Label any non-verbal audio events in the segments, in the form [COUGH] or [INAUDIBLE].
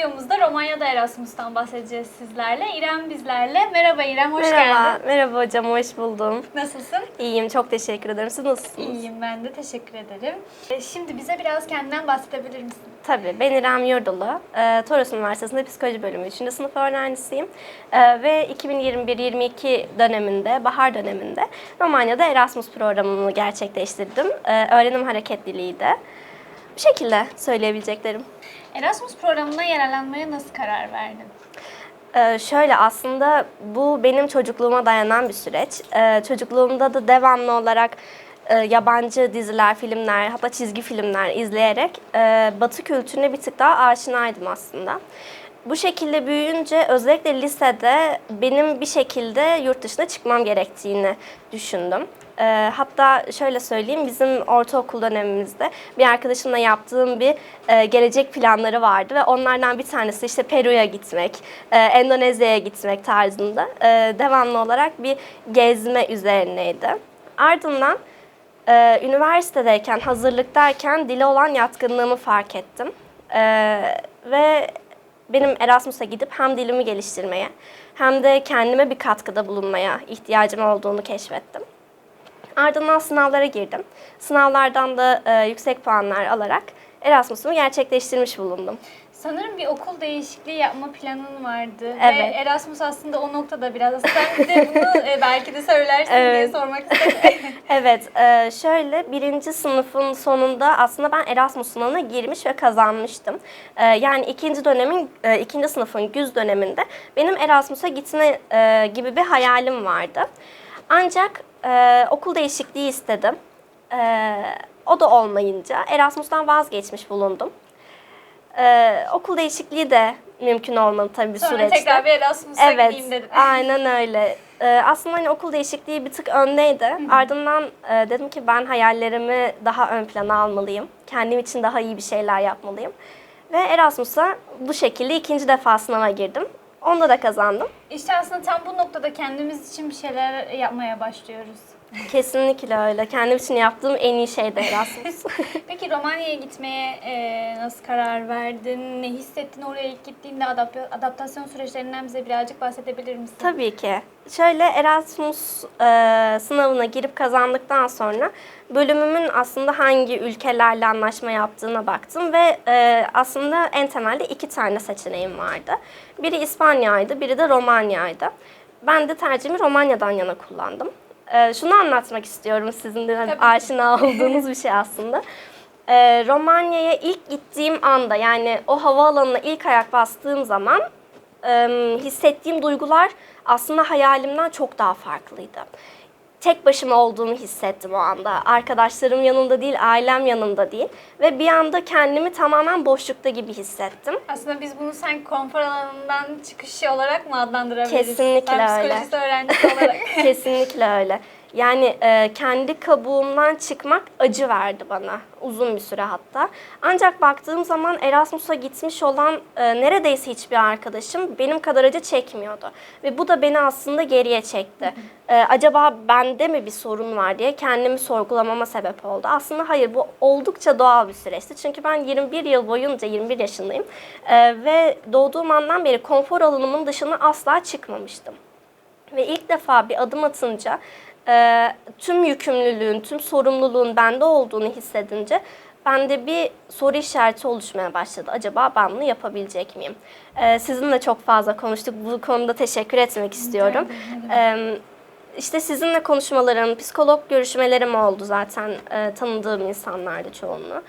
videomuzda Romanya'da Erasmus'tan bahsedeceğiz sizlerle. İrem bizlerle. Merhaba İrem, hoş Merhaba, geldin. merhaba hocam, hoş buldum. Nasılsın? İyiyim, çok teşekkür ederim. Siz nasılsınız? İyiyim ben de, teşekkür ederim. E, Şimdi bize biraz kendinden bahsedebilir misin? Tabii, ben İrem Yurdulu. Ee, Toros Üniversitesi'nde psikoloji bölümü 3. sınıf öğrencisiyim. Ee, ve 2021-22 döneminde, bahar döneminde Romanya'da Erasmus programını gerçekleştirdim. Ee, öğrenim hareketliliği de. Bu şekilde söyleyebileceklerim. Erasmus programına yararlanmaya nasıl karar verdin? Ee, şöyle aslında bu benim çocukluğuma dayanan bir süreç. Ee, çocukluğumda da devamlı olarak e, yabancı diziler, filmler, hatta çizgi filmler izleyerek e, Batı kültürüne bir tık daha aşinaydım aslında. Bu şekilde büyüyünce özellikle lisede benim bir şekilde yurt dışına çıkmam gerektiğini düşündüm. Ee, hatta şöyle söyleyeyim, bizim ortaokul dönemimizde bir arkadaşımla yaptığım bir e, gelecek planları vardı ve onlardan bir tanesi işte Peru'ya gitmek, e, Endonezya'ya gitmek tarzında e, devamlı olarak bir gezme üzerineydi. Ardından e, üniversitedeyken, hazırlıktayken dile olan yatkınlığımı fark ettim. Ve benim Erasmus'a gidip hem dilimi geliştirmeye hem de kendime bir katkıda bulunmaya ihtiyacım olduğunu keşfettim. Ardından sınavlara girdim. Sınavlardan da e, yüksek puanlar alarak Erasmus'umu gerçekleştirmiş bulundum. Sanırım bir okul değişikliği yapma planın vardı. Ve Evet. Erasmus aslında o noktada biraz. Sen de bunu [LAUGHS] e, belki de söylersin diye Evet. sormak istedim. [LAUGHS] Evet, e, şöyle birinci sınıfın sonunda aslında ben Erasmus sınavına girmiş ve kazanmıştım. E, yani ikinci dönemin, ikinci sınıfın güz döneminde benim Erasmus'a gitme gibi bir hayalim vardı. Ancak okul değişikliği istedim. O da olmayınca Erasmus'tan vazgeçmiş bulundum. E, okul değişikliği de mümkün olmadı tabii bir Sonra süreçte. tekrar bir Erasmus'a Evet, gideyim dedin. [LAUGHS] aynen öyle. Ee, aslında hani okul değişikliği bir tık öndeydi. Ardından e, dedim ki ben hayallerimi daha ön plana almalıyım. Kendim için daha iyi bir şeyler yapmalıyım. Ve Erasmus'a bu şekilde ikinci defa sınava girdim. Onda da kazandım. İşte aslında tam bu noktada kendimiz için bir şeyler yapmaya başlıyoruz. Kesinlikle öyle. Kendim için yaptığım en iyi şey de Erasmus. [LAUGHS] Peki Romanya'ya gitmeye e, nasıl karar verdin? Ne hissettin oraya ilk gittiğinde adap- adaptasyon süreçlerinden bize birazcık bahsedebilir misin? Tabii ki. Şöyle Erasmus e, sınavına girip kazandıktan sonra bölümümün aslında hangi ülkelerle anlaşma yaptığına baktım ve e, aslında en temelde iki tane seçeneğim vardı. Biri İspanya'ydı, biri de Romanya'ydı. Ben de tercihimi Romanya'dan yana kullandım. E, şunu anlatmak istiyorum sizin de hani Tabii aşina [LAUGHS] olduğunuz bir şey aslında. E, Romanya'ya ilk gittiğim anda yani o havaalanına ilk ayak bastığım zaman e, hissettiğim duygular aslında hayalimden çok daha farklıydı. Tek başıma olduğumu hissettim o anda. Arkadaşlarım yanımda değil, ailem yanımda değil. Ve bir anda kendimi tamamen boşlukta gibi hissettim. Aslında biz bunu sen konfor alanından çıkış olarak mı adlandırabiliriz? Kesinlikle ben öyle. öğrencisi olarak. [LAUGHS] Kesinlikle öyle. Yani e, kendi kabuğumdan çıkmak acı verdi bana uzun bir süre hatta. Ancak baktığım zaman Erasmus'a gitmiş olan e, neredeyse hiçbir arkadaşım benim kadar acı çekmiyordu. Ve bu da beni aslında geriye çekti. E, acaba bende mi bir sorun var diye kendimi sorgulamama sebep oldu. Aslında hayır bu oldukça doğal bir süreçti. Çünkü ben 21 yıl boyunca 21 yaşındayım E, ve doğduğum andan beri konfor alanımın dışına asla çıkmamıştım. Ve ilk defa bir adım atınca e, tüm yükümlülüğün, tüm sorumluluğun bende olduğunu hissedince bende bir soru işareti oluşmaya başladı. Acaba ben bunu yapabilecek miyim? E, sizinle çok fazla konuştuk. Bu konuda teşekkür etmek istiyorum. E, işte sizinle konuşmalarım, psikolog görüşmelerim oldu zaten e, tanıdığım insanlardı çoğunluğu.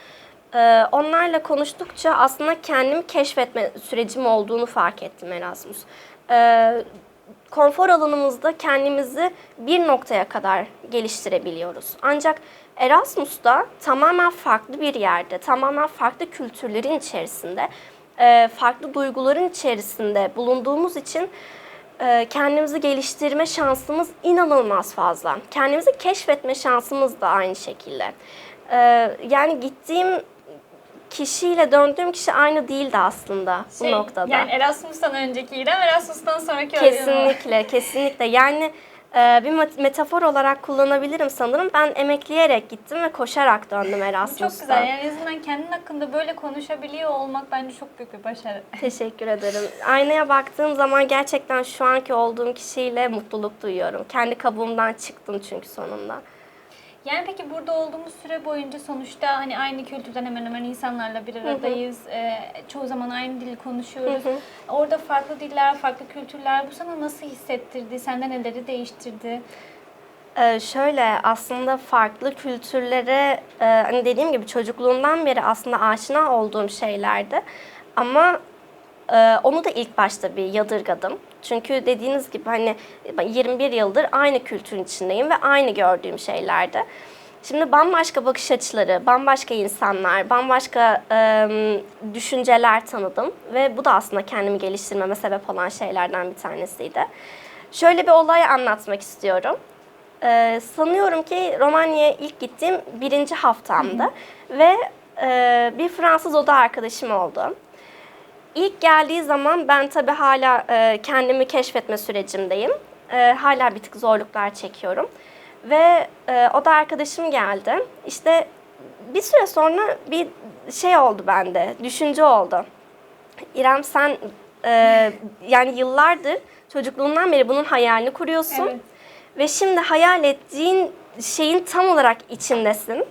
E, onlarla konuştukça aslında kendimi keşfetme sürecim olduğunu fark ettim Erasmus. Konfor alanımızda kendimizi bir noktaya kadar geliştirebiliyoruz. Ancak Erasmus'ta tamamen farklı bir yerde, tamamen farklı kültürlerin içerisinde, e, farklı duyguların içerisinde bulunduğumuz için e, kendimizi geliştirme şansımız inanılmaz fazla. Kendimizi keşfetme şansımız da aynı şekilde. E, yani gittiğim kişiyle döndüğüm kişi aynı değildi aslında bu Şey, noktada. Yani Erasmus'tan önceki İrem, Erasmus'tan sonraki. Kesinlikle, kesinlikle. Yani Ee, bir met- metafor olarak kullanabilirim sanırım. Ben emekleyerek gittim ve koşarak döndüm Bu Erasmus'ta. çok güzel. Yani en azından kendin hakkında böyle konuşabiliyor olmak bence çok büyük bir başarı. [LAUGHS] Teşekkür ederim. Aynaya baktığım zaman gerçekten şu anki olduğum kişiyle mutluluk duyuyorum. Kendi kabuğumdan çıktım çünkü sonunda. Yani peki burada olduğumuz süre boyunca sonuçta hani aynı kültürden hemen hemen insanlarla bir aradayız. Ee, çoğu zaman aynı dili konuşuyoruz. Hı hı. Orada farklı diller, farklı kültürler bu sana nasıl hissettirdi? Sende neleri değiştirdi? Ee, şöyle aslında farklı kültürlere e, hani dediğim gibi çocukluğumdan beri aslında aşina olduğum şeylerdi. Ama e, onu da ilk başta bir yadırgadım. Çünkü dediğiniz gibi hani ben 21 yıldır aynı kültürün içindeyim ve aynı gördüğüm şeylerdi. Şimdi bambaşka bakış açıları, bambaşka insanlar, bambaşka e, düşünceler tanıdım ve bu da aslında kendimi geliştirmeme sebep olan şeylerden bir tanesiydi. Şöyle bir olay anlatmak istiyorum. Ee, sanıyorum ki Romanya'ya ilk gittiğim birinci haftamdı ve e, bir Fransız oda arkadaşım oldu. İlk geldiği zaman ben tabii hala e, kendimi keşfetme sürecimdeyim. E, hala bir tık zorluklar çekiyorum. Ve e, oda arkadaşım geldi. İşte bir süre sonra bir şey oldu bende, düşünce oldu. İrem sen e, yani yıllardır çocukluğundan beri bunun hayalini kuruyorsun. Evet. Ve şimdi hayal ettiğin şeyin tam olarak içindesin.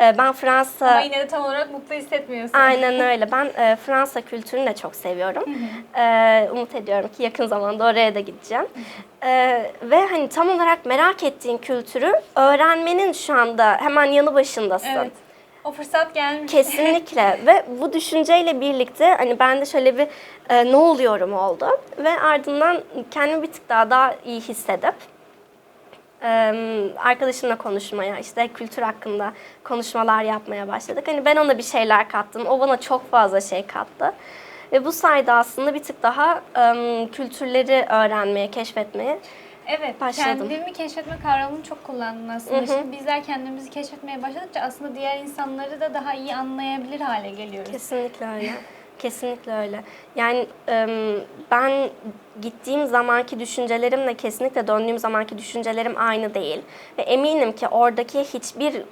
Ee, Ben Fransa... Ama yine de tam olarak mutlu hissetmiyorsun. Aynen [LAUGHS] öyle. Ben e, Fransa kültürünü de çok seviyorum. Ee, umut ediyorum ki yakın zamanda oraya da gideceğim. Ee, ve hani tam olarak merak ettiğin kültürü öğrenmenin şu anda hemen yanı başındasın. Evet. O fırsat gelmiş. Kesinlikle [LAUGHS] ve bu düşünceyle birlikte hani ben de şöyle bir e, ne oluyorum oldu ve ardından kendimi bir tık daha daha iyi hissedip arkadaşımla konuşmaya işte kültür hakkında konuşmalar yapmaya başladık. Hani ben ona bir şeyler kattım, o bana çok fazla şey kattı. Ve bu sayede aslında bir tık daha kültürleri öğrenmeye, keşfetmeye Evet, Başladım. kendimi keşfetme kavramını çok kullandın aslında. Hı hı. Şimdi bizler kendimizi keşfetmeye başladıkça aslında diğer insanları da daha iyi anlayabilir hale geliyoruz. Kesinlikle öyle. [LAUGHS] Kesinlikle öyle. Yani ben gittiğim zamanki düşüncelerimle kesinlikle döndüğüm zamanki düşüncelerim aynı değil. Ve eminim ki oradaki hiçbir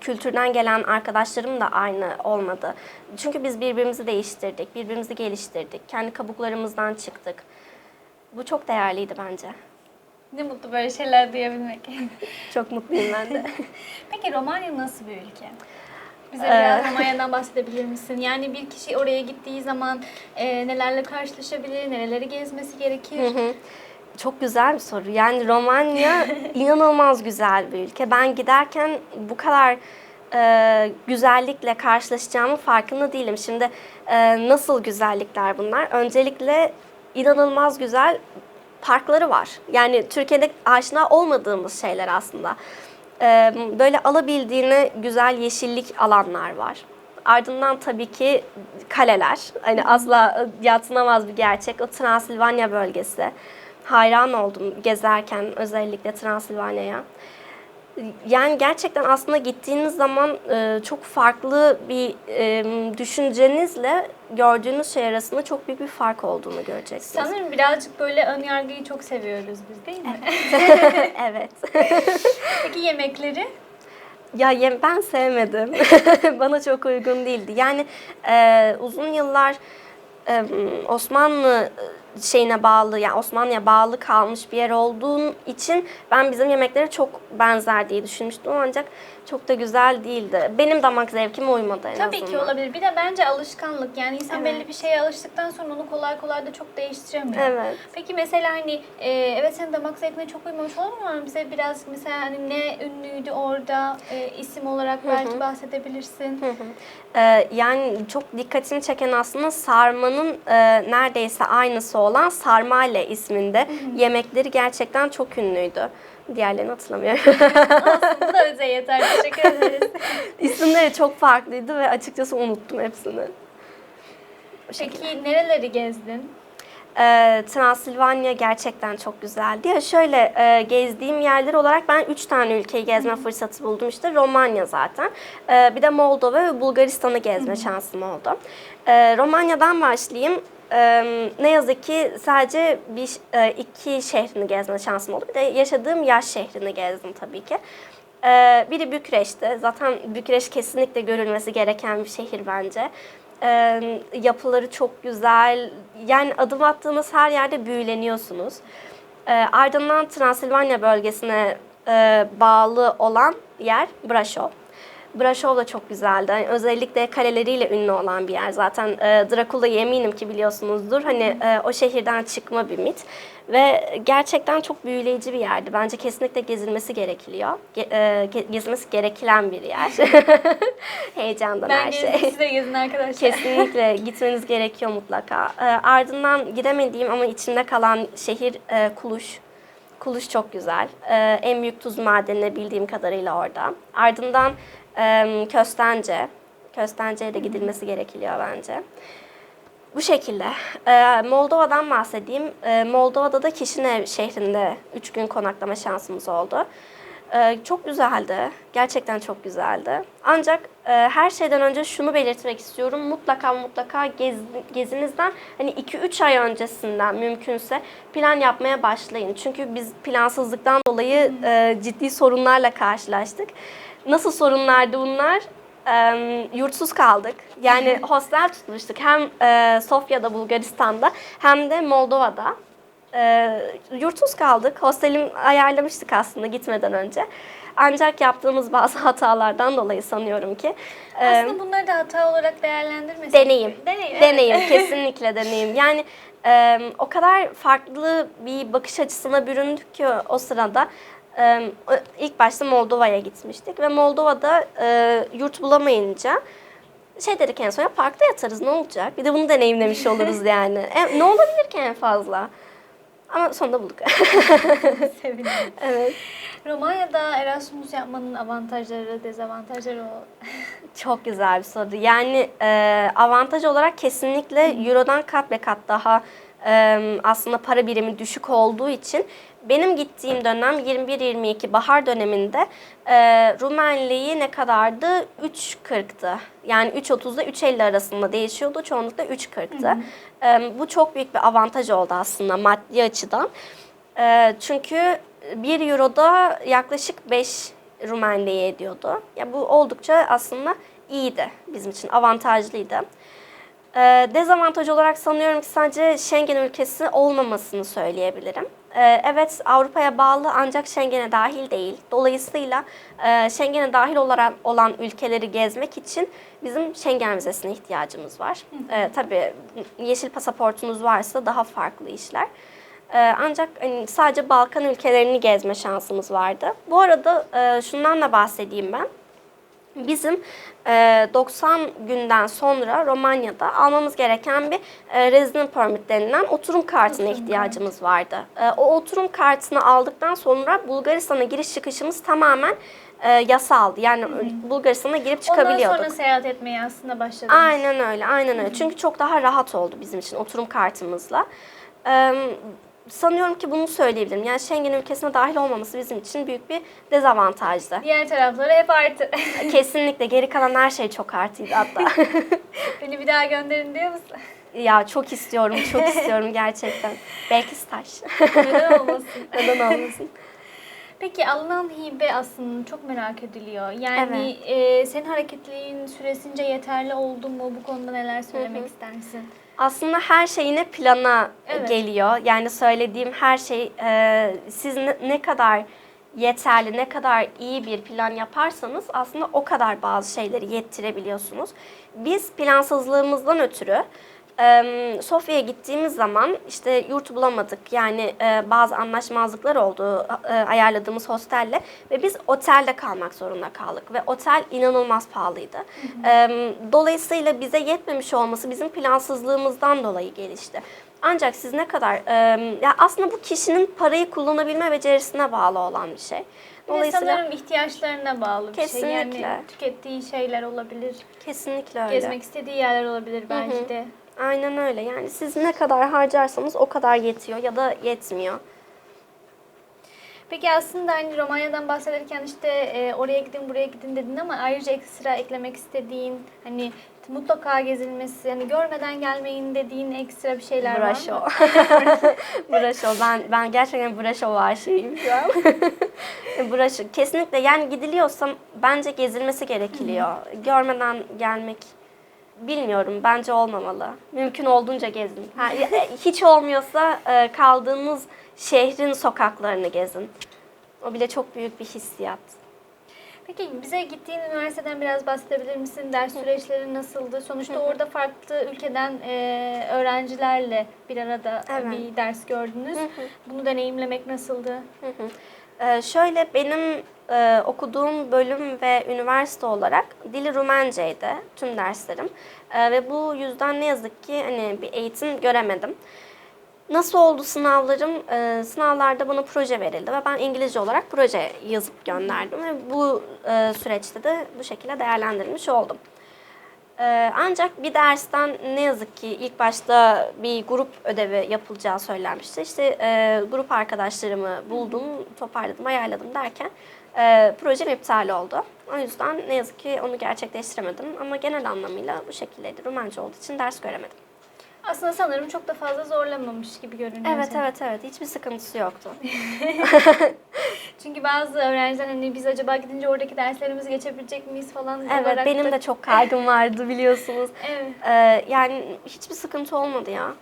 kültürden gelen arkadaşlarım da aynı olmadı. Çünkü biz birbirimizi değiştirdik, birbirimizi geliştirdik, kendi kabuklarımızdan çıktık. Bu çok değerliydi bence. Ne mutlu böyle şeyler duyabilmek. Çok mutluyum ben de. [LAUGHS] Peki Romanya nasıl bir ülke? Bize Ee, biraz Romanya'dan bahsedebilir misin? Yani bir kişi oraya gittiği zaman e, nelerle karşılaşabilir, nereleri gezmesi gerekir? Hı hı. Çok güzel bir soru. Yani Romanya [LAUGHS] inanılmaz güzel bir ülke. Ben giderken bu kadar e, güzellikle karşılaşacağımın farkında değilim. Şimdi e, nasıl güzellikler bunlar? Öncelikle inanılmaz güzel parkları var. Yani Türkiye'de aşina olmadığımız şeyler aslında. E, böyle alabildiğine güzel yeşillik alanlar var. Ardından tabii ki kaleler. Hani asla yatsınamaz bir gerçek. O Transilvanya bölgesi. Hayran oldum gezerken özellikle Transilvanya'ya. Yani gerçekten aslında gittiğiniz zaman e, çok farklı bir e, düşüncenizle gördüğünüz şey arasında çok büyük bir fark olduğunu göreceksiniz. Sanırım birazcık böyle ön yargıyı çok seviyoruz biz değil mi? evet. [LAUGHS] Peki yemekleri? Ya yem ben sevmedim. [LAUGHS] Bana çok uygun değildi. Yani e, uzun yıllar e, Osmanlı şeyine bağlı, yani Osmanlı'ya bağlı kalmış bir yer olduğum için ben bizim yemeklere çok benzer diye düşünmüştüm. Ancak çok da güzel değildi. Benim damak zevkime uymadı en Tabii azından. ki olabilir. Bir de bence alışkanlık. Yani insan Evet. belli bir şeye alıştıktan sonra onu kolay kolay da çok değiştiremiyor. Evet. Peki mesela hani e, evet senin damak zevkine çok uymamış mu? ama bize biraz mesela hani ne ünlüydü orada e, isim olarak belki bahsedebilirsin. Ee, yani çok dikkatimi çeken aslında sarmanın e, neredeyse aynısı olan Sarmale isminde yemekleri gerçekten çok ünlüydü. Diğerlerini hatırlamıyorum. Olsun bu da bize yeter. Teşekkür ederiz. [LAUGHS] İsimleri çok farklıydı ve açıkçası unuttum hepsini. O şekilde. Peki nereleri gezdin? Ee, Transilvanya gerçekten çok güzeldi. Ya şöyle e, gezdiğim yerler olarak ben üç tane ülkeyi gezme fırsatı buldum. İşte Romanya zaten. Ee, bir de Moldova ve Bulgaristan'ı gezme şansım oldu. Ee, Romanya'dan başlayayım. Ne yazık ki sadece bir e, iki şehrini gezme şansım oldu. Bir de yaşadığım yaş şehrini gezdim tabii ki. E, biri Bükreş'ti. Zaten Bükreş kesinlikle görülmesi gereken bir şehir bence. Yapıları çok güzel. Yani adım attığınız her yerde büyüleniyorsunuz. E, ardından Transilvanya bölgesine bağlı olan yer Braşov. Braşov da çok güzeldi. Yani özellikle kaleleriyle ünlü olan bir yer. Zaten e, Drakula'yı eminim ki biliyorsunuzdur. Hani e, o şehirden çıkma bir mit. Ve gerçekten çok büyüleyici bir yerdi. Bence kesinlikle gezilmesi gerekiliyor. Ge- e, ge- gezilmesi gereken bir yer. [LAUGHS] Heyecandan Ben her gezdim, şey. siz de gezin arkadaşlar. Kesinlikle gitmeniz gerekiyor mutlaka. Ee, ardından gidemediğim ama içinde kalan şehir e, Kuluş. Kuluş çok güzel. Ee, en büyük tuz madeni bildiğim kadarıyla orada. Ardından e, Köstence. Köstence'ye de gidilmesi gerekiyor bence. Bu şekilde. Moldova'dan bahsedeyim. Moldova'da da Kişinev şehrinde 3 gün konaklama şansımız oldu. Çok güzeldi. Gerçekten çok güzeldi. Ancak e, her şeyden önce şunu belirtmek istiyorum. Mutlaka mutlaka gez, gezinizden hani 2-3 ay öncesinden mümkünse plan yapmaya başlayın. Çünkü biz plansızlıktan dolayı e, ciddi sorunlarla karşılaştık. Nasıl sorunlardı bunlar? e, yurtsuz kaldık. Yani hostel tutmuştuk hem e, Sofya'da Bulgaristan'da hem de Moldova'da. E, yurtsuz kaldık. Hostelim ayarlamıştık aslında gitmeden önce. Ancak yaptığımız bazı [LAUGHS] hatalardan dolayı sanıyorum ki e, Aslında bunları da hata olarak değerlendirmesek. deneyim. Deneyim. evet. Deneyim, [LAUGHS] kesinlikle deneyim. Yani e, o kadar farklı bir bakış açısına büründük ki o sırada. E, ilk başta Moldova'ya gitmiştik ve Moldova'da e, yurt bulamayınca şey dedik en son ya parkta yatarız ne olacak? Bir de bunu deneyimlemiş oluruz [LAUGHS] yani. E, ne olabilir ki en fazla? Ama sonunda bulduk. [LAUGHS] Sevindim. evet. Romanya'da Erasmus yapmanın avantajları, dezavantajları o. [LAUGHS] Çok güzel bir soru. Yani e, avantaj olarak kesinlikle Euro'dan kat ve kat daha aslında para birimi düşük olduğu için benim gittiğim dönem 21-22 bahar döneminde Rumenliği ne kadardı? 3.40'tı. Yani 3.30'da 3.50 arasında değişiyordu. Çoğunlukla 3.40'tı. E, bu çok büyük bir avantaj oldu aslında maddi açıdan. Çünkü 1 Euro'da yaklaşık 5 Rumenliği ediyordu. Ya bu oldukça aslında iyiydi bizim için, avantajlıydı. Ee, dezavantaj olarak sanıyorum ki sadece Schengen ülkesi olmamasını söyleyebilirim. Ee, evet Avrupa'ya bağlı ancak Schengen'e dahil değil. Dolayısıyla e, Schengen'e dahil olan, olan ülkeleri gezmek için bizim Schengen vizesine ihtiyacımız var. Ee, tabii yeşil pasaportunuz varsa daha farklı işler. Ee, ancak hani, sadece Balkan ülkelerini gezme şansımız vardı. Bu arada e, şundan da bahsedeyim ben. Bizim e, 90 günden sonra Romanya'da almamız gereken bir e, resident permit denilen oturum kartına Oturum ihtiyacımız vardı. E, o oturum kartını aldıktan sonra Bulgaristan'a giriş çıkışımız tamamen e, yasaldı. Yani Bulgaristan'a girip Ondan çıkabiliyorduk. sonra seyahat etmeye aslında başladınız. Aynen öyle, aynen öyle. Çünkü çok daha rahat oldu bizim için oturum kartımızla. Ee, sanıyorum ki bunu söyleyebilirim. Yani Schengen ülkesine dahil olmaması bizim için büyük bir dezavantajdı. Diğer tarafları hep artı. [LAUGHS] Kesinlikle geri kalan her şey çok artıydı hatta. [LAUGHS] Beni bir daha gönderin diyor musun? ya çok istiyorum, çok [LAUGHS] istiyorum gerçekten. Belki staj. Neden olmasın? Neden olmasın? Peki alınan hibe aslında çok merak ediliyor. Yani e, senin hareketliğin süresince yeterli oldu mu? Bu konuda neler söylemek istersin? Aslında her şey yine plana Evet. geliyor. Yani söylediğim her şey e, siz ne, ne kadar yeterli, ne kadar iyi bir plan yaparsanız aslında o kadar bazı şeyleri yettirebiliyorsunuz. Biz plansızlığımızdan ötürü e, Sofya'ya gittiğimiz zaman işte yurt bulamadık. Yani e, bazı anlaşmazlıklar oldu e, ayarladığımız hostelle ve biz otelde kalmak zorunda kaldık ve otel inanılmaz pahalıydı. E, dolayısıyla bize yetmemiş olması bizim plansızlığımızdan dolayı gelişti. Ancak siz ne kadar e, ya aslında bu kişinin parayı kullanabilme becerisine bağlı olan bir şey. Dolayısıyla sanırım ihtiyaçlarına bağlı bir şey. Kesinlikle. Yani tükettiği şeyler olabilir. kesinlikle öyle. Gezmek istediği yerler olabilir belki de. Aynen öyle. Yani siz ne kadar harcarsanız o kadar yetiyor ya da yetmiyor. Peki aslında hani Romanya'dan bahsederken işte e, oraya gidin buraya gidin dedin ama ayrıca ekstra eklemek istediğin hani mutlaka gezilmesi, yani görmeden gelmeyin dediğin ekstra bir şeyler var Braşo. mı? Braşo. [LAUGHS] Ben ben gerçekten Braşo aşığıyım şu an. [LAUGHS] Braşo. Kesinlikle yani gidiliyorsa bence gezilmesi gerekiliyor. Görmeden gelmek bilmiyorum. Bence olmamalı. Mümkün olduğunca gezin. Ha, e, hiç olmuyorsa e, kaldığınız şehrin sokaklarını gezin. O bile çok büyük bir hissiyat. Peki bize gittiğin üniversiteden biraz bahsedebilir misin? Ders süreçleri nasıldı? Sonuçta orada farklı ülkeden e, öğrencilerle bir arada Evet. bir ders gördünüz. Bunu deneyimlemek nasıldı? Ee, şöyle benim e, okuduğum bölüm ve üniversite olarak dili Rumenceydi tüm derslerim Ee, ve bu yüzden ne yazık ki hani bir eğitim göremedim. Nasıl oldu sınavlarım? Ee, sınavlarda bana proje verildi ve ben İngilizce olarak proje yazıp gönderdim ve bu e, süreçte de bu şekilde değerlendirilmiş oldum. Ee, ancak bir dersten ne yazık ki ilk başta bir grup ödevi yapılacağı söylenmişti. İşte e, grup arkadaşlarımı buldum, toparladım, ayarladım derken e, projem iptal oldu. O yüzden ne yazık ki onu gerçekleştiremedim ama genel anlamıyla bu şekildeydi. Rumence olduğu için ders göremedim. Aslında sanırım çok da fazla zorlamamış gibi görünüyor. Evet evet evet hiçbir sıkıntısı yoktu. [LAUGHS] [LAUGHS] Çünkü bazı öğrenciler hani biz acaba gidince oradaki derslerimizi geçebilecek miyiz falan Evet olarak benim da- de [LAUGHS] çok kaygım vardı biliyorsunuz. Evet. Ee, yani hiçbir sıkıntı olmadı ya.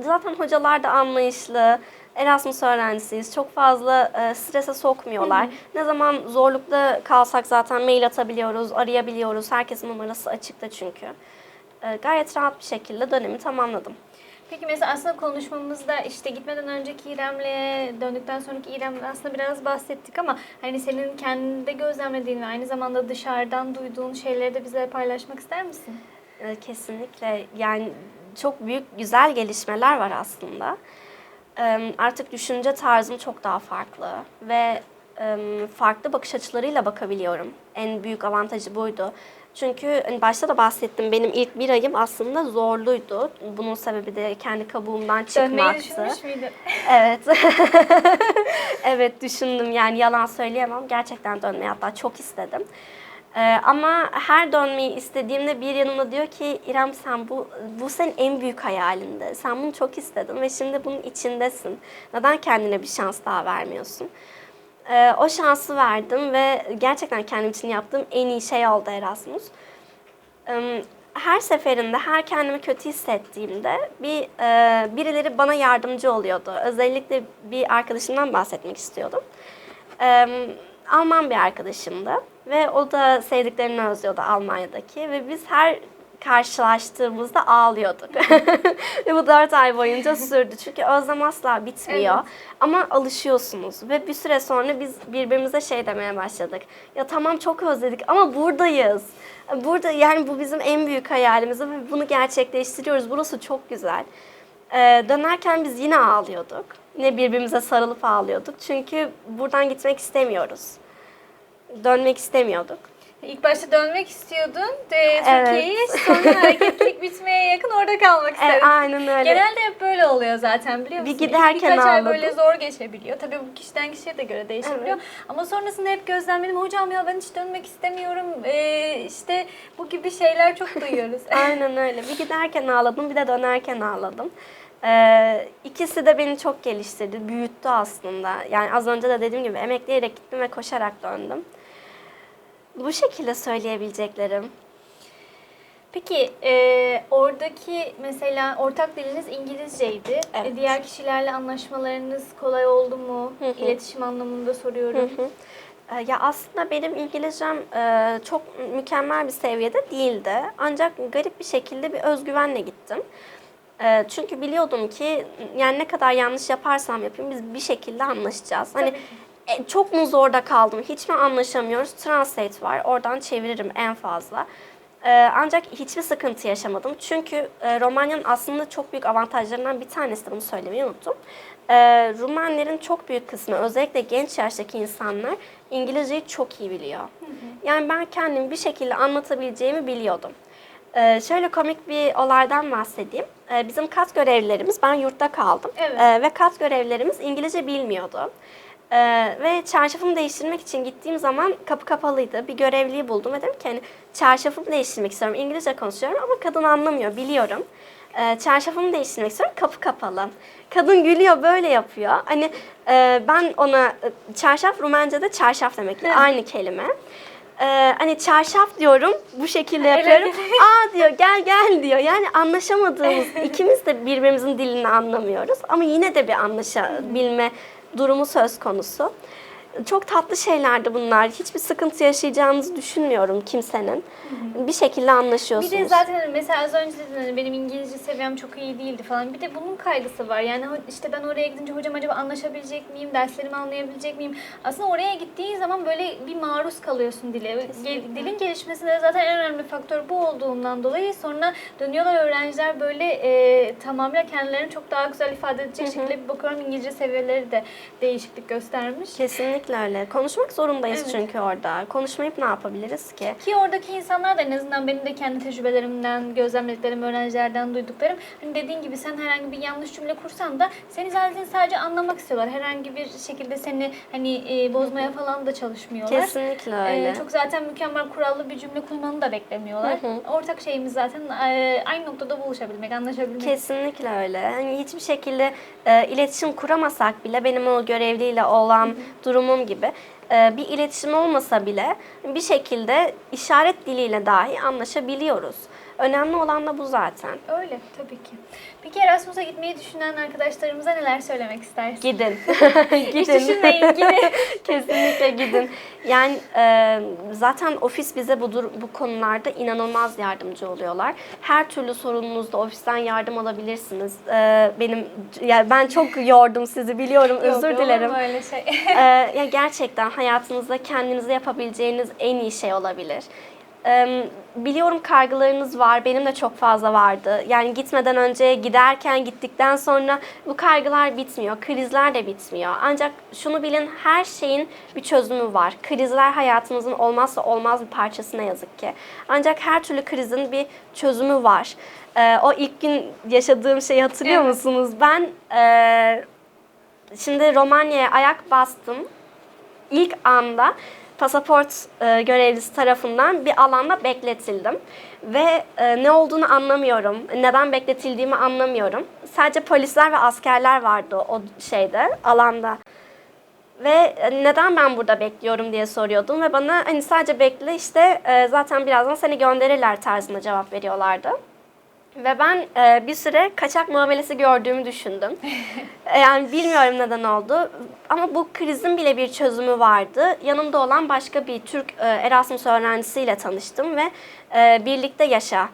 Zaten hocalar da anlayışlı. Erasmus öğrencisiyiz. Çok fazla e, strese sokmuyorlar. Ne zaman zorlukta kalsak zaten mail atabiliyoruz, arayabiliyoruz. Herkesin numarası açıkta çünkü. Ee, gayet rahat bir şekilde dönemi tamamladım. Peki mesela aslında konuşmamızda işte gitmeden önceki İrem'le döndükten sonraki İrem'le aslında biraz bahsettik ama hani senin kendinde gözlemlediğin ve aynı zamanda dışarıdan duyduğun şeyleri de bize paylaşmak ister misin? Ee, Kesinlikle yani çok büyük güzel gelişmeler var aslında. Artık düşünce tarzım çok daha farklı ve farklı bakış açılarıyla bakabiliyorum. En büyük avantajı buydu. Çünkü hani başta da bahsettim benim ilk bir ayım aslında zorluydu. Bunun sebebi de kendi kabuğumdan Dönmeyi çıkmaktı. düşünmüş müydün? Evet. [LAUGHS] evet düşündüm yani yalan söyleyemem. Gerçekten dönmeyi hatta çok istedim. Ee, ama her dönmeyi istediğimde bir yanımda diyor ki İrem sen bu bu senin en büyük hayalinde. Sen bunu çok istedin ve şimdi bunun içindesin. Neden kendine bir şans daha vermiyorsun? Ee, o şansı verdim ve gerçekten kendim için yaptığım en iyi şey oldu Erasmus. Em, her seferinde her kendimi kötü hissettiğimde bir e, birileri bana yardımcı oluyordu. Özellikle bir arkadaşımdan bahsetmek istiyordum. Em, Alman bir arkadaşımdı ve o da sevdiklerini özlüyordu Almanya'daki ve biz her karşılaştığımızda ağlıyorduk. [LAUGHS] ve bu dört ay boyunca sürdü. Çünkü özlem asla bitmiyor. Evet. Ama alışıyorsunuz ve bir süre sonra biz birbirimize şey demeye başladık. Ya tamam çok özledik ama buradayız. Burada yani bu bizim en büyük hayalimiz ve bunu gerçekleştiriyoruz. Burası çok güzel. Ee, dönerken biz yine ağlıyorduk. Yine birbirimize sarılıp ağlıyorduk. Çünkü buradan gitmek istemiyoruz. Dönmek istemiyorduk. İlk başta dönmek istiyordun. De, Evet. Sonra [LAUGHS] hareketlilik bitmeye yakın orada kalmak E, istedin. aynen öyle. Genelde hep böyle oluyor zaten biliyor Bir musun? İlk giderken birkaç ay ağladım. böyle zor geçebiliyor. Tabii bu kişiden kişiye de göre değişebiliyor. Evet. Ama sonrasında hep gözlemledim. Hocam ya ben hiç dönmek istemiyorum. Ee, işte bu gibi şeyler çok duyuyoruz. [LAUGHS] Aynen öyle. Bir giderken ağladım, bir de dönerken ağladım. Ee, ikisi de beni çok geliştirdi, büyüttü aslında. Yani az önce de dediğim gibi emekleyerek gittim ve koşarak döndüm. Bu şekilde söyleyebileceklerim. Peki e, oradaki mesela ortak diliniz İngilizceydi. Evet. E, diğer kişilerle anlaşmalarınız kolay oldu mu? Hı hı. İletişim anlamında soruyorum. Hı hı. Ee, Ya aslında benim İngilizcem e, çok mükemmel bir seviyede değildi. Ancak garip bir şekilde bir özgüvenle gittim. E, Çünkü biliyordum ki yani ne kadar yanlış yaparsam yapayım biz bir şekilde anlaşacağız. Hani e, çok mu zorda kaldım? Hiç mi anlaşamıyoruz? Translate var. Oradan çeviririm en fazla. E, Ancak hiçbir sıkıntı yaşamadım. Çünkü e, Romanya'nın aslında çok büyük avantajlarından bir tanesi de bunu söylemeyi unuttum. E, Rumenlerin çok büyük kısmı özellikle genç yaştaki insanlar İngilizceyi çok iyi biliyor. Yani ben kendimi bir şekilde anlatabileceğimi biliyordum. Ee, şöyle komik bir olaydan bahsedeyim. Ee, bizim kat görevlilerimiz, ben yurtta kaldım Evet. Ee, ve kat görevlilerimiz İngilizce bilmiyordu. Ee, ve çarşafımı değiştirmek için gittiğim zaman kapı kapalıydı. Bir görevliyi buldum ve dedim ki hani çarşafımı değiştirmek istiyorum. İngilizce konuşuyorum ama kadın anlamıyor biliyorum. Ee, çarşafımı değiştirmek istiyorum. Kapı kapalı. Kadın gülüyor böyle yapıyor. Hani e, ben ona e, çarşaf Rumenca'da çarşaf demek aynı kelime. Ee, hani çarşaf diyorum bu şekilde yapıyorum. [LAUGHS] Aa diyor gel gel diyor. Yani anlaşamadığımız [LAUGHS] ikimiz de birbirimizin dilini anlamıyoruz ama yine de bir anlaşabilme durumu söz konusu. Çok tatlı şeylerdi bunlar. Hiçbir sıkıntı yaşayacağınızı düşünmüyorum kimsenin. Bir şekilde anlaşıyorsunuz. Bir de zaten mesela az önce dedin hani benim İngilizce seviyem çok iyi değildi falan. Bir de bunun kaygısı var. Yani ho- işte ben oraya gidince hocam acaba anlaşabilecek miyim? Derslerimi anlayabilecek miyim? Aslında oraya gittiğin zaman böyle bir maruz kalıyorsun dile. Gel- dilin gelişmesinde zaten en önemli faktör bu olduğundan dolayı sonra dönüyorlar öğrenciler böyle e, tamamıyla kendilerini çok daha güzel ifade edecek şekilde bir bakıyorum İngilizce seviyeleri de değişiklik göstermiş. Kesinlikle öyle. Konuşmak zorundayız Evet. çünkü orada. Konuşmayıp ne yapabiliriz ki? Ki oradaki insanlar da en azından benim de kendi tecrübelerimden, gözlemlediklerim, öğrencilerden duyduklarım. Hani dediğin gibi sen herhangi bir yanlış cümle kursan da seni zaten sadece anlamak istiyorlar. Herhangi bir şekilde seni hani e, bozmaya falan da çalışmıyorlar. Kesinlikle Ee, öyle. çok zaten mükemmel kurallı bir cümle kurmanı da beklemiyorlar. Hı hı. Ortak şeyimiz zaten e, aynı noktada buluşabilmek, anlaşabilmek. Kesinlikle öyle. Hani hiçbir şekilde e, iletişim kuramasak bile benim o görevliyle olan gibi bir iletişim olmasa bile bir şekilde işaret diliyle dahi anlaşabiliyoruz. Önemli olan da bu zaten. Öyle tabii ki. Peki Erasmus'a gitmeyi düşünen arkadaşlarımıza neler söylemek istersin? Gidin. [LAUGHS] Hiç gidin. düşünmeyin gidin. [LAUGHS] Kesinlikle gidin. Yani e, zaten ofis bize bu, dur- bu konularda inanılmaz yardımcı oluyorlar. Her türlü sorununuzda ofisten yardım alabilirsiniz. E, benim yani ben çok yordum sizi biliyorum. Yok, Özür mu dilerim. öyle şey. Ee, ya gerçekten hayatınızda kendinize yapabileceğiniz en iyi şey olabilir. Biliyorum kaygılarınız var, benim de çok fazla vardı. Yani gitmeden önce, giderken, gittikten sonra bu kaygılar bitmiyor, krizler de bitmiyor. Ancak şunu bilin, her şeyin bir çözümü var. Krizler hayatınızın olmazsa olmaz bir parçası ne yazık ki. Ancak her türlü krizin bir çözümü var. O ilk gün yaşadığım şeyi hatırlıyor Evet. musunuz? Ben Şimdi Romanya'ya ayak bastım. İlk anda pasaport e, görevlisi tarafından bir alanda bekletildim. Ve e, ne olduğunu anlamıyorum. Neden bekletildiğimi anlamıyorum. Sadece polisler ve askerler vardı o şeyde, alanda. Ve e, neden ben burada bekliyorum diye soruyordum ve bana hani sadece bekle işte e, zaten birazdan seni gönderirler tarzında cevap veriyorlardı. Ve ben e, bir süre kaçak muamelesi gördüğümü düşündüm. [LAUGHS] Yani bilmiyorum neden oldu. Ama bu krizin bile bir çözümü vardı. Yanımda olan başka bir Türk e, Erasmus öğrencisiyle tanıştım ve e, birlikte yaşa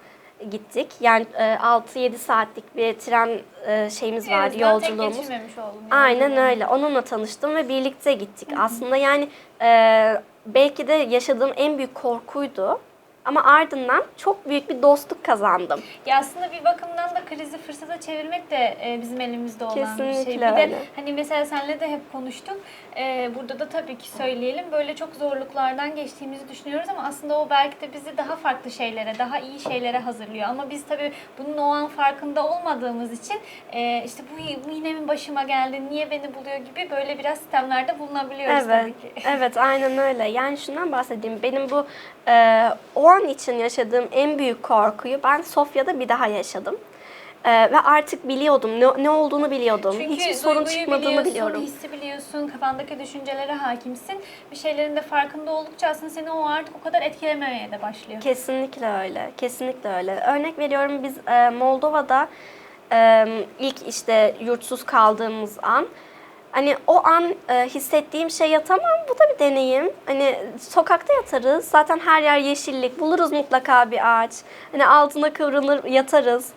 gittik. Yani e, 6-7 saatlik bir tren e, şeyimiz En vardı, tek yolculuğumuz. geçirmemiş oldum. yani. Aynen öyle. Onunla tanıştım ve birlikte gittik. Aslında yani e, belki de yaşadığım en büyük korkuydu. Ama ardından çok büyük bir dostluk kazandım. Ya aslında bir bakımdan da krizi fırsata çevirmek de e, bizim elimizde olan bir şey. Kesinlikle Bir de öyle. hani mesela senle de hep konuştuk. E, burada da tabii ki söyleyelim. Böyle çok zorluklardan geçtiğimizi düşünüyoruz ama aslında o belki de bizi daha farklı şeylere, daha iyi şeylere hazırlıyor. Ama biz tabii bunun o an farkında olmadığımız için e, işte bu, bu yine mi başıma geldi, niye beni buluyor gibi böyle biraz sistemlerde bulunabiliyoruz Evet, tabii ki. evet aynen öyle. Yani şundan bahsedeyim. Benim bu e, o an için yaşadığım en büyük korkuyu ben Sofya'da bir daha yaşadım. E, ve artık biliyordum, ne, ne olduğunu biliyordum. Çünkü Hiçbir sorun çıkmadığını biliyorum. hissi biliyorsun, kafandaki düşüncelere hakimsin. Bir şeylerin de farkında oldukça aslında seni o artık o kadar etkilememeye de başlıyor. Kesinlikle öyle. Kesinlikle öyle. Örnek veriyorum biz e, Moldova'da e, ilk işte yurtsuz kaldığımız an hani o an e, hissettiğim şey ya tamam bu da bir deneyim. Hani sokakta yatarız. Zaten her yer yeşillik. Buluruz mutlaka bir ağaç. Hani altına kıvrılır yatarız.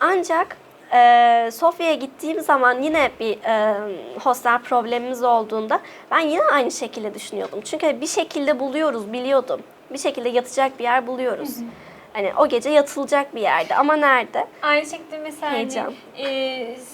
Ancak e, Sofya'ya gittiğim zaman yine bir e, hostel problemimiz olduğunda ben yine aynı şekilde düşünüyordum. Çünkü bir şekilde buluyoruz, biliyordum. Bir şekilde yatacak bir yer buluyoruz. Hani o gece yatılacak bir yerde ama nerede? Aynı şekilde mesela hani, Heyecan. e,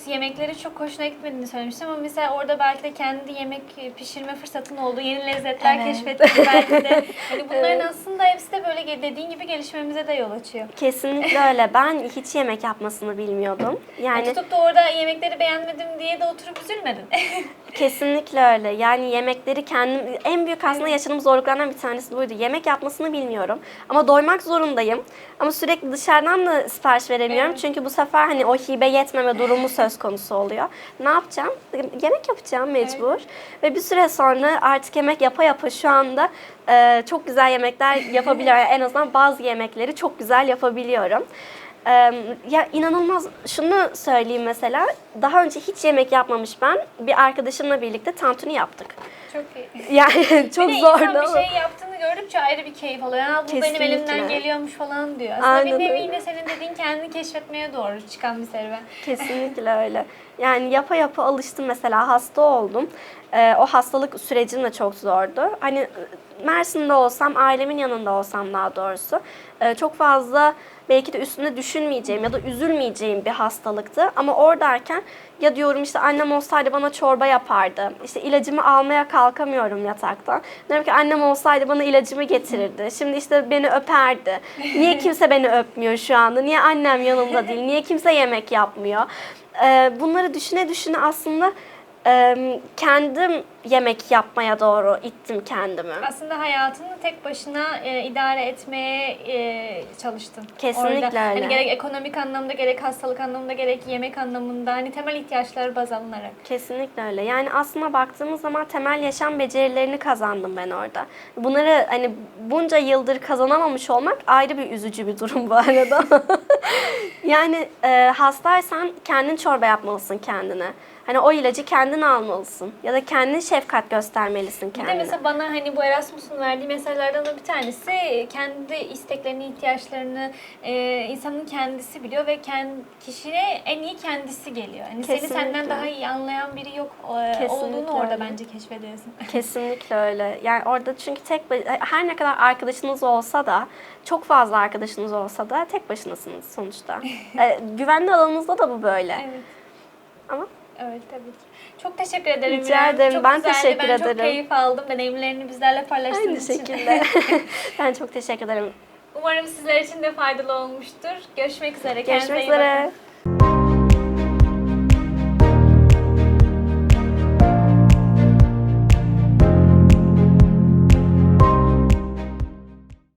yemekleri çok hoşuna gitmediğini söylemiştim ama mesela orada belki de kendi yemek pişirme fırsatın oldu. Yeni lezzetler Evet. keşfettin belki de. [LAUGHS] Hani bunların Evet. aslında hepsi de böyle dediğin gibi gelişmemize de yol açıyor. Kesinlikle öyle. Ben hiç yemek yapmasını bilmiyordum. Yani Yani tutup da orada yemekleri beğenmedim diye de oturup üzülmedin. [LAUGHS] Kesinlikle öyle. Yani yemekleri kendim en büyük aslında yaşadığım zorluklardan bir tanesi buydu. Yemek yapmasını bilmiyorum ama doymak zorundayım. Ama sürekli dışarıdan da sipariş veremiyorum. Evet. Çünkü bu sefer hani o hibe yetmeme durumu söz konusu oluyor. Ne yapacağım? Yemek yapacağım mecbur. Ve bir süre sonra artık yemek yapa yapa şu anda e, çok güzel yemekler yapabiliyorum. Yani en azından bazı yemekleri çok güzel yapabiliyorum. Ee, ya inanılmaz şunu söyleyeyim mesela daha önce hiç yemek yapmamış ben bir arkadaşımla birlikte tantuni yaptık. Çok iyi. [LAUGHS] Yani çok bir zordu ama. bir şey yaptığını gördükçe ayrı bir keyif alıyor. Ya bu benim Kesinlikle. elimden geliyormuş falan diyor. Aslında Aynen bir nevi yine senin dediğin kendini keşfetmeye doğru çıkan bir serüven. Kesinlikle öyle. Yani yapa yapa alıştım mesela hasta oldum. Ee, o hastalık sürecim de çok zordu. Hani Mersin'de olsam, ailemin yanında olsam daha doğrusu e, çok fazla belki de üstünde düşünmeyeceğim ya da üzülmeyeceğim bir hastalıktı. Ama oradayken ya diyorum işte annem olsaydı bana çorba yapardı. İşte ilacımı almaya kalkamıyorum yataktan. Diyorum ki annem olsaydı bana ilacımı getirirdi. Şimdi işte beni öperdi. Niye [LAUGHS] kimse beni öpmüyor şu anda? Niye annem yanımda değil? Niye kimse yemek yapmıyor? Bunları düşüne düşüne aslında e, kendim yemek yapmaya doğru ittim kendimi. Aslında hayatını tek başına e, idare etmeye e, çalıştın. Kesinlikle Orada. öyle. Hani gerek ekonomik anlamda, gerek hastalık anlamında, gerek yemek anlamında hani temel ihtiyaçları baz alınarak. Kesinlikle öyle. Yani aslında baktığımız zaman temel yaşam becerilerini kazandım ben orada. Bunları hani bunca yıldır kazanamamış olmak ayrı bir üzücü bir durum bu arada. [LAUGHS] yani e, hastaysan kendin çorba yapmalısın kendine. Hani o ilacı kendin almalısın. Ya da kendin şefkat göstermelisin Bir kendine. de mesela bana hani bu Erasmus'un verdiği mesajlardan da bir tanesi kendi isteklerini, ihtiyaçlarını e, insanın kendisi biliyor ve kendi kişiye en iyi kendisi geliyor. Hani seni Kesinlikle. senden daha iyi anlayan biri yok e, Kesinlikle olduğunu orada öyle. bence keşfediyorsun. [LAUGHS] Kesinlikle öyle. Yani orada çünkü tek ba- her ne kadar arkadaşınız olsa da çok fazla arkadaşınız olsa da tek başınasınız sonuçta. Ee, [LAUGHS] güvenli alanınızda da bu böyle. evet. Ama Evet tabii ki. Çok teşekkür ederim. Rica İrem. ederim. Çok Ben güzeldi. teşekkür ben ederim. çok keyif aldım. Deneyimlerini bizlerle paylaştığın aynı için. şekilde. [LAUGHS] [LAUGHS] ben çok teşekkür ederim. Umarım sizler için de faydalı olmuştur. Görüşmek üzere. Kendinize Görüşmek bakın. üzere.